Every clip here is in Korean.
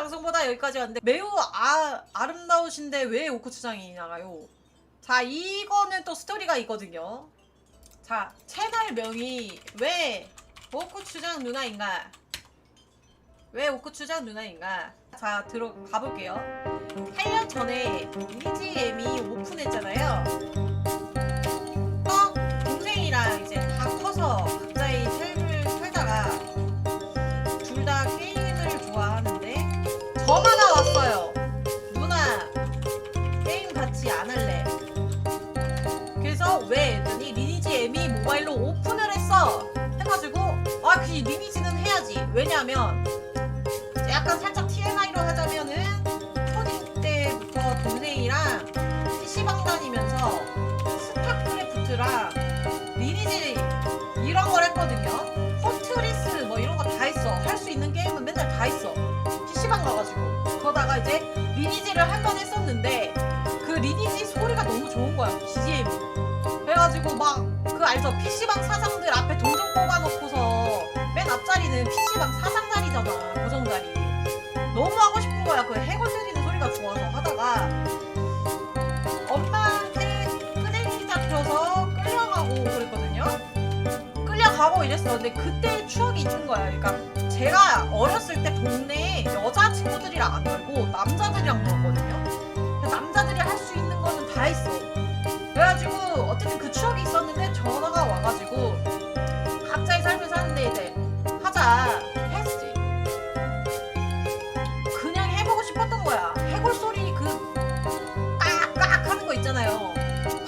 방송보다 여기까지 왔는데 매우 아, 아름다우신데 왜 오크추장이 나가요? 자 이거는 또 스토리가 있거든요. 자 채널명이 왜 오크추장 누나인가? 왜 오크추장 누나인가? 자 들어가 볼게요. 8년 전에 BGM이 오픈했잖아요. 해가지고 아 그 리니지는 해야지. 왜냐면 약간 살짝 TMI로 하자면은 초딩 때부터 동생이랑 PC방 다니면서 스타크래프트랑 리니지 이런 걸 했거든요. 포트리스 뭐 이런 거다 있어. 할 수 있는 게임은 맨날 다 있어. PC방 가가지고. 그러다가 이제 리니지를 한 번 했었는데 그 리니지 소리가 너무 좋은 거야. BGM이. 그래가지고 막 그 알죠? PC방 사장들 앞에 동전 뽑아놓고서 맨 앞자리는 PC방 사장 자리잖아. 고정 자리. 너무 하고 싶은 거야. 그 해골 때리는 소리가 좋아서 하다가 엄마한테 끄댕이 잡혀서 끌려가고 그랬거든요. 끌려가고 이랬어. 근데 그때 추억이 있는 거야. 그러니까 제가 어렸을 때 동네에 여자 친구들이랑 안 놀고 남자들이랑 놀거든요. 하자 했지. 그냥 해보고 싶었던 거야. 해골 소리 그 깍깍 하는 거 있잖아요.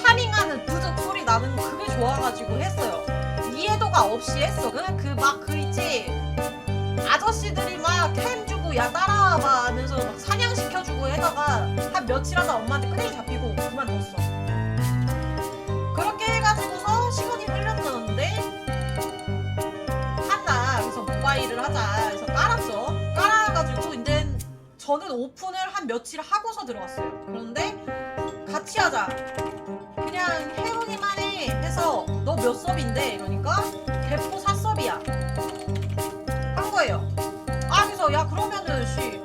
파밍하는 부적 소리 나는 거 그게 좋아가지고 했어요. 이해도가 없이 했어. 그냥 그막그 있지. 아저씨들이 막 캠 주고 야 따라와봐 하면서 막 사냥시켜주고 해다가 한 며칠 하다 엄마한테 저는 오픈을 한 며칠 하고서 들어갔어요. 그런데 같이 하자. 그냥 혜원이만 해 해서 너 몇 섭인데 이러니까 대포 4섭이야. 한 거예요. 아 그래서 야 그러면은 씨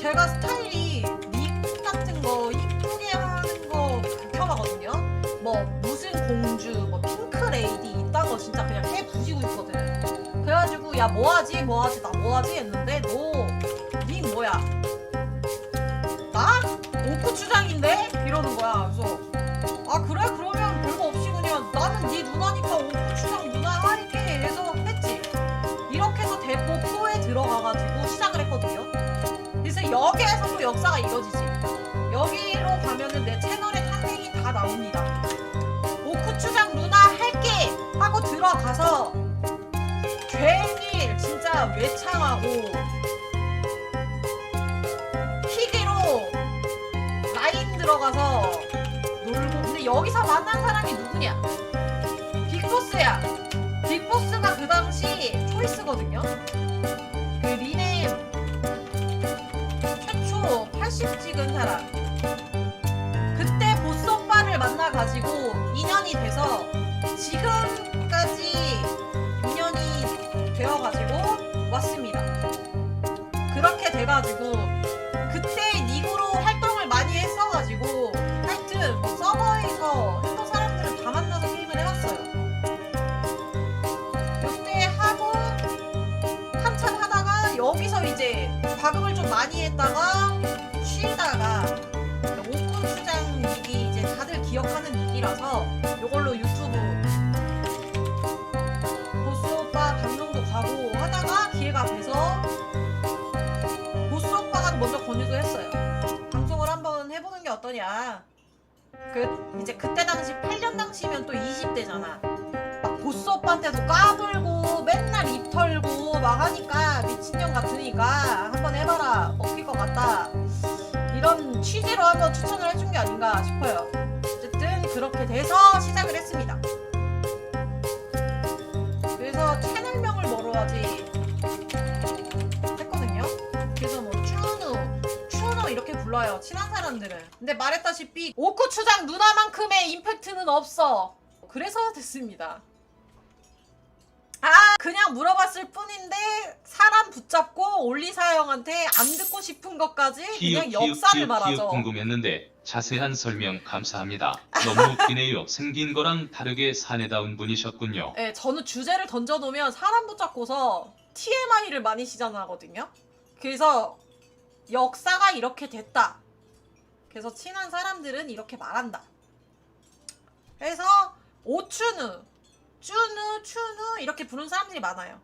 제가 스타일이 닉 같은 거 이쁘게 하는 거 극혐하거든요. 뭐 무슨 공주 뭐 핑크 레이디 이딴 거 진짜 그냥 해 부시고 있거든. 그래가지고 야 뭐하지 뭐하지 나 뭐하지 했는데 너닉 뭐야? 여기에서 또 역사가 이뤄지지. 여기로 가면은 내 채널의 탄생이 다 나옵니다. 오크추장 누나 할게 하고 들어가서 괜히 진짜 외창하고 희귀로 라인 들어가서 놀고 근데 여기서 만난 사람이 누구냐? 빅보스야. 빅보스가 그 당시 초이스거든요. 80 찍은 사람. 그때 보스 오빠를 만나가지고 2년이 돼서 지금까지 2년이 되어가지고 왔습니다. 그렇게 돼가지고 그때 닉으로 활동을 많이 했어가지고 하여튼 뭐 서버에서 했던 사람들을 다 만나서 게임을 해봤어요. 그때 하고 한참 하다가 여기서 이제 과금을 좀 많이 했다가 어떠냐. 그 이제 그때 당시 8년 당시면 또 20대잖아. 막 보스 오빠한테도 까불고 맨날 입 털고 막 하니까 미친년 같으니까 한번 해봐라 먹힐 것 같다. 이런 취지로 한번 추천을 해준 게 아닌가 싶어요. 어쨌든 그렇게 돼서 시작을 했습니다. 그래서 채널명을 뭐로 하지 불러요. 친한 사람들은. 근데 말했다시피 오쿠추장 누나만큼의 임팩트는 없어. 그래서 됐습니다. 아 그냥 물어봤을 뿐인데 사람 붙잡고 올리사 형한테 안 듣고 싶은 것까지 그냥 역사를 말하죠. 궁금했는데 자세한 설명 감사합니다. 너무 웃기네요. 생긴 거랑 다르게 사내다운 분이셨군요. 네, 저는 주제를 던져놓으면 사람 붙잡고서 TMI를 많이 시전하거든요. 그래서 역사가 이렇게 됐다. 그래서 친한 사람들은 이렇게 말한다. 그래서 오추누, 쭈누, 추누 이렇게 부르는 사람들이 많아요.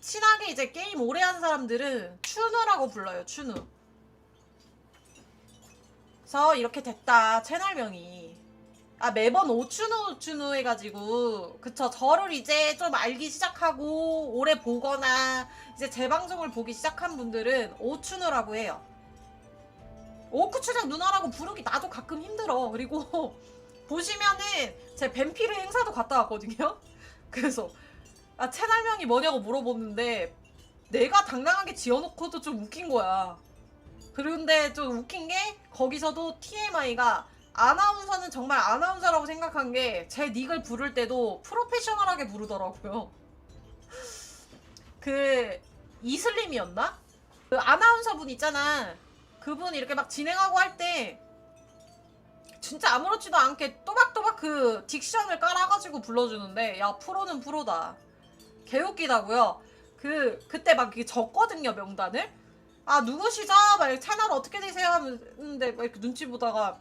친하게 이제 게임 오래 하는 사람들은 추누라고 불러요. 추누. 그래서 이렇게 됐다. 채널명이. 아 매번 오추누 오추누 해가지고. 그쵸 저를 이제 좀 알기 시작하고 오래 보거나 이제 제 방송을 보기 시작한 분들은 오추누라고 해요. 오쿠추장 누나라고 부르기 나도 가끔 힘들어. 그리고 보시면은 제 뱀피르 행사도 갔다 왔거든요. 그래서 아 채널명이 뭐냐고 물어보는데 내가 당당하게 지어놓고도 좀 웃긴 거야. 그런데 좀 웃긴 게 거기서도 TMI가 아나운서는 정말 아나운서라고 생각한 게 제 닉을 부를 때도 프로페셔널하게 부르더라고요. 그 이슬림이었나? 그 아나운서 분 있잖아. 그분 이렇게 막 진행하고 할 때 진짜 아무렇지도 않게 또박또박 그 딕션을 깔아가지고 불러주는데 야 프로는 프로다. 개웃기다고요. 그 그때 막 이렇게 적거든요 명단을. 아 누구시죠? 막 채널 어떻게 되세요? 하는데 막 이렇게 눈치 보다가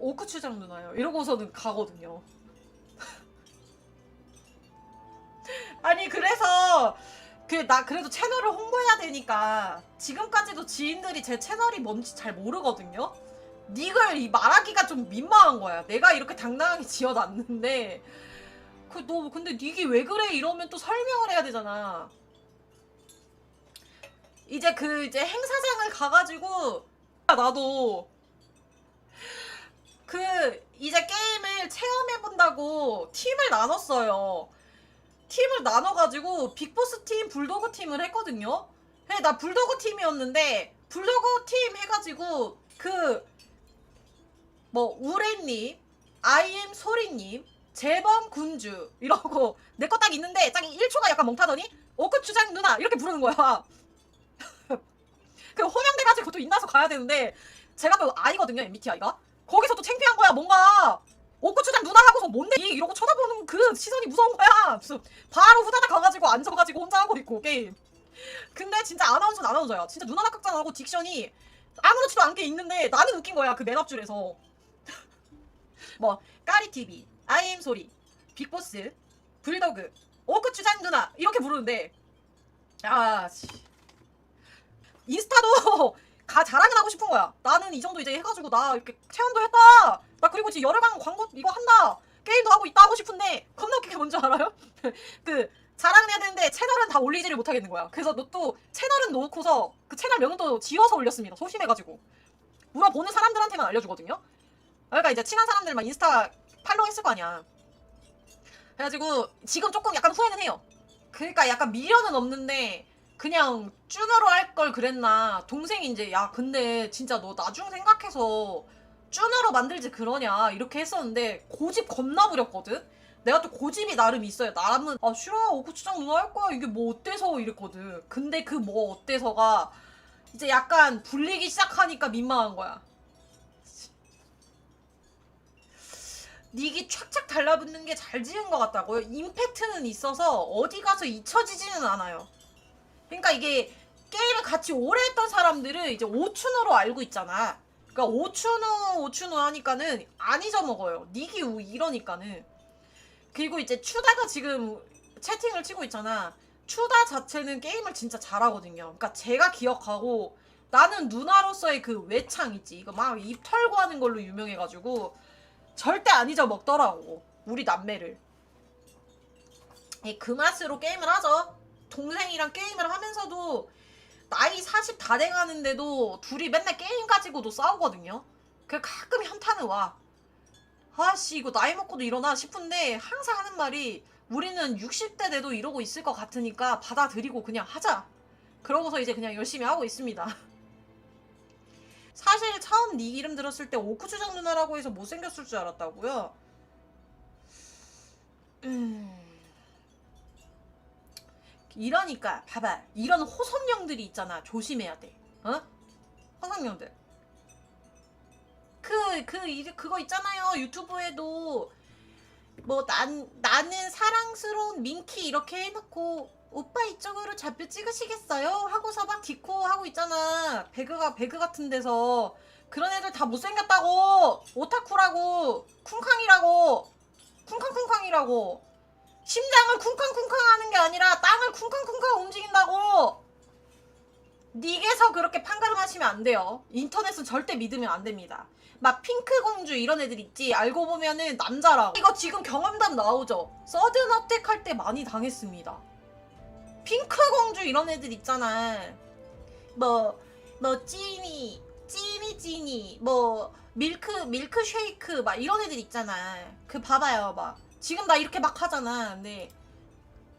오크추장 누나요. 이러고서는 가거든요. 아니 그래서 그 나 그래도 채널을 홍보해야 되니까 지금까지도 지인들이 제 채널이 뭔지 잘 모르거든요. 이 말하기가 좀 민망한 거야. 내가 이렇게 당당하게 지어놨는데 그 너 근데 닉이 왜 그래 이러면 또 설명을 해야 되잖아. 이제 그 이제 행사장을 가가지고 나도 그 이제 게임을 체험해 본다고 팀을 나눴어요. 팀을 나눠가지고 빅보스 팀, 불도그 팀을 했거든요. 근데 나 불도그 팀이었는데 불도그 팀 해가지고 그 뭐 우레님, 아이엠 소리님, 재범 군주 이러고 내 거 딱 있는데 딱 1초가 약간 멍타더니 오크 추장 누나 이렇게 부르는 거야. 그 호명돼가지고 또 인나서 가야 되는데 제가 또 아이거든요 MBTI가 거기서 또 창피한 거야 뭔가. 오크추장 누나 하고서 뭔데? 이- 이러고 쳐다보는 그 시선이 무서운 거야. 바로 후다닥 가가지고 앉아가지고 혼자 하고 있고 게임. 근데 진짜 아나운서는 아나운서야 진짜 누나 낙각장하고 딕션이 아무렇지도 않게 있는데 나는 웃긴 거야 그 맨 앞줄에서. 뭐 까리TV 아이엠 소리 빅보스 불더그 오크추장 누나 이렇게 부르는데 아 씨. 인스타도 가 자랑을 하고 싶은 거야. 나는 이 정도 이제 해가지고 나 이렇게 체험도 했다. 나 그리고 지금 열흘간 광고 이거 한다. 게임도 하고 있다 하고 싶은데 겁나 웃긴 게 뭔지 알아요? 그 자랑을 해야 되는데 채널은 다 올리지를 못하겠는 거야. 그래서 너또 채널은 놓고서 그 채널 또 지워서 올렸습니다. 소심해가지고 물어보는 사람들한테만 알려주거든요. 그러니까 이제 친한 사람들만 인스타 팔로우 했을 거 아니야. 그래가지고 지금 조금 약간 후회는 해요. 그러니까 약간 미련은 없는데 그냥 쭈너로 할 걸 그랬나. 동생이 이제 야 근데 진짜 너 나중 생각해서 쭈너로 만들지 그러냐. 이렇게 했었는데 고집 겁나 부렸거든? 내가 또 고집이 나름 있어요. 나름은 아 싫어. 오쿠추장 누나 할 거야. 이게 뭐 어때서? 이랬거든. 근데 그 뭐 어때서가 이제 약간 불리기 시작하니까 민망한 거야. 닉이 촥촥 달라붙는 게 잘 지은 것 같다고요? 임팩트는 있어서 어디 가서 잊혀지지는 않아요 그러니까 이게 게임을 같이 오래 했던 사람들은 이제 오춘으로 알고 있잖아. 그러니까 오춘우 오춘우 하니까는 안 잊어먹어요. 닉이 우- 이러니까는. 그리고 이제 추다가 지금 채팅을 치고 있잖아. 추다 자체는 게임을 진짜 잘하거든요. 그러니까 제가 기억하고 나는 누나로서의 그 외창 있지. 이거 막 입 털고 하는 걸로 유명해가지고 절대 안 잊어먹더라고. 우리 남매를. 예, 그 맛으로 게임을 하죠. 동생이랑 게임을 하면서도 나이 40 다 돼가는데도 둘이 맨날 게임 가지고도 싸우거든요. 그 가끔 현타는 와. 아씨 이거 나이 먹고도 이러나 싶은데 항상 하는 말이 우리는 60대 돼도 이러고 있을 것 같으니까 받아들이고 그냥 하자. 그러고서 이제 그냥 열심히 하고 있습니다. 사실 처음 네 이름 들었을 때 오쿠주장 누나라고 해서 못생겼을 줄 알았다고요. 음... 이러니까 봐봐 이런 호선령들이 있잖아 조심해야 돼 어? 호선령들 그, 그, 이- 그거 있잖아요. 유튜브에도, 뭐, 난, 나는 사랑스러운 민키 이렇게 해놓고, 오빠 이쪽으로 좌표 찍으시겠어요? 하고서 막 디코 하고 있잖아. 배그가, 배그 같은 데서. 그런 애들 다 못생겼다고! 오타쿠라고! 쿵쾅이라고! 쿵쾅쿵쾅이라고! 심장을 쿵쾅쿵쾅 하는 게 아니라 땅을 쿵쾅쿵쾅 움직인다고! 닉에서 그렇게 판가름하시면 안 돼요. 인터넷은 절대 믿으면 안 됩니다. 막 핑크 공주 이런 애들 있지? 알고 보면은 남자라고. 이거 지금 경험담 나오죠? 서든 어택 할 때 많이 당했습니다. 핑크 공주 이런 애들 있잖아. 뭐뭐 찌니 찌니 찌니 뭐 밀크 밀크 쉐이크 막 이런 애들 있잖아. 그 봐봐요 막 지금 나 이렇게 막 하잖아 근데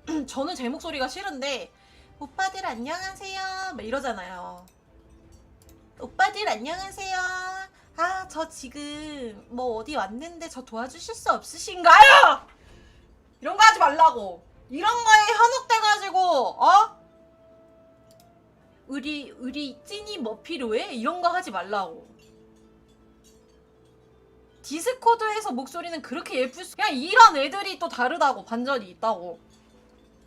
저는 제 목소리가 싫은데 오빠들 안녕하세요 막 이러잖아요 오빠들 안녕하세요 아, 저 지금 뭐 어디 왔는데 저 도와주실 수 없으신가요? 이런 거 하지 말라고. 이런 거에 현혹돼가지고, 어? 우리, 우리 찐이 뭐 필요해? 이런 거 하지 말라고. 디스코드에서 목소리는 그렇게 예쁠 수, 그냥 이런 애들이 또 다르다고, 반전이 있다고.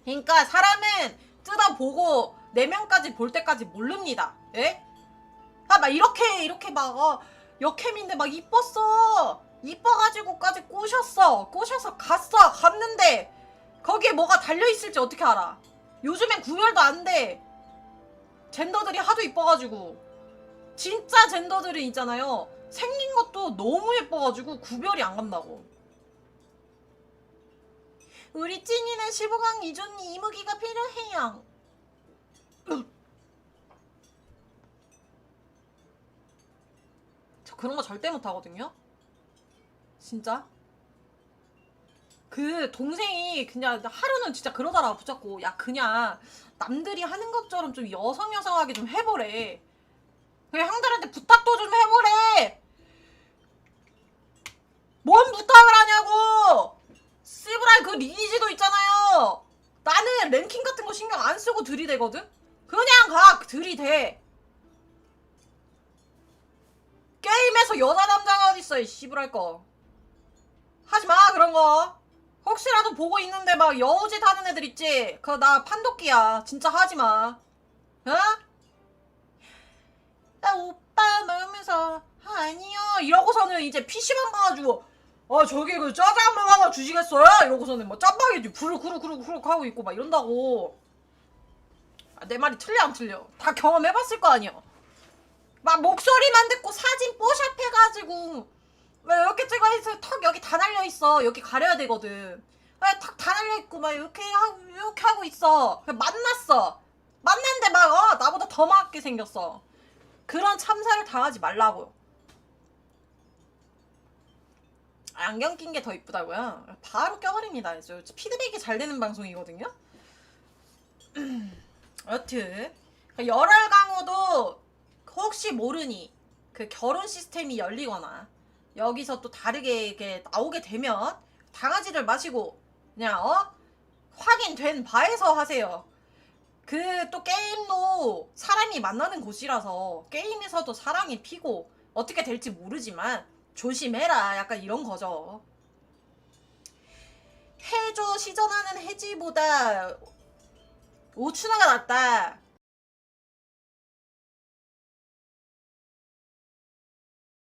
그러니까 사람은 뜯어보고, 네 명까지 볼 때까지 모릅니다. 예? 아, 막 이렇게, 이렇게 막, 어, 역캠인데 막 이뻤어. 이뻐가지고까지 꼬셨어. 꼬셔서 갔어. 갔는데 거기에 뭐가 달려있을지 어떻게 알아? 요즘엔 구별도 안 돼. 젠더들이 하도 이뻐가지고. 진짜 젠더들은 있잖아요. 생긴 것도 너무 예뻐가지고 구별이 안 간다고. 우리 찐이는 15강 이존니 이무기가 필요해요. 저 그런 거 절대 못 하거든요. 진짜. 그 동생이 그냥 하루는 진짜 그러더라 붙잡고 야 그냥 남들이 하는 것처럼 좀 여성 여성하게 좀 해보래. 그냥 형들한테 부탁도 좀 해보래. 뭔 부탁을 하냐고. 씨브랄 그 리니지도 있잖아요. 나는 랭킹 같은 거 신경 들이대거든. 그냥 가 들이대. 게임에서 여자 남자가 어딨어 이 씨부랄 거 하지 마 그런 거 혹시라도 보고 있는데 막 여우짓 하는 애들 있지 그거 나 판도끼야 진짜 하지 마 어? 나 오빠 말하면서 아니요 이러고서는 이제 PC방 가가지고 아 저기 그 짜장면 하나 주시겠어요? 이러고서는 뭐 짬바게지 부르크르크르크르 하고 있고 막 이런다고 아, 내 말이 틀려 안 틀려? 다 경험해봤을 거 아니야. 막 목소리만 듣고 사진 뽀샵 해가지고 왜 이렇게 찍어 있어? 턱 여기 다 날려 있어. 여기 가려야 되거든. 왜턱다 날려 있고 막 이렇게 하고 이렇게 하고 있어. 만났어. 만났는데 막 어, 나보다 더 막게 생겼어. 그런 참사를 당하지 말라고. 안경 낀 게 더 이쁘다고요? 바로 껴버립니다. 저 피드백이 잘 되는 방송이거든요 여튼 열혈 강호도 혹시 모르니 그 결혼 시스템이 열리거나 여기서 또 다르게 이렇게 나오게 되면 당하지를 마시고 그냥 어 확인된 바에서 하세요. 그 또 게임도 사람이 만나는 곳이라서 게임에서도 사랑이 피고 어떻게 될지 모르지만 조심해라 약간 이런 거죠. 해조 시전하는 해지보다 오춘화가 낫다.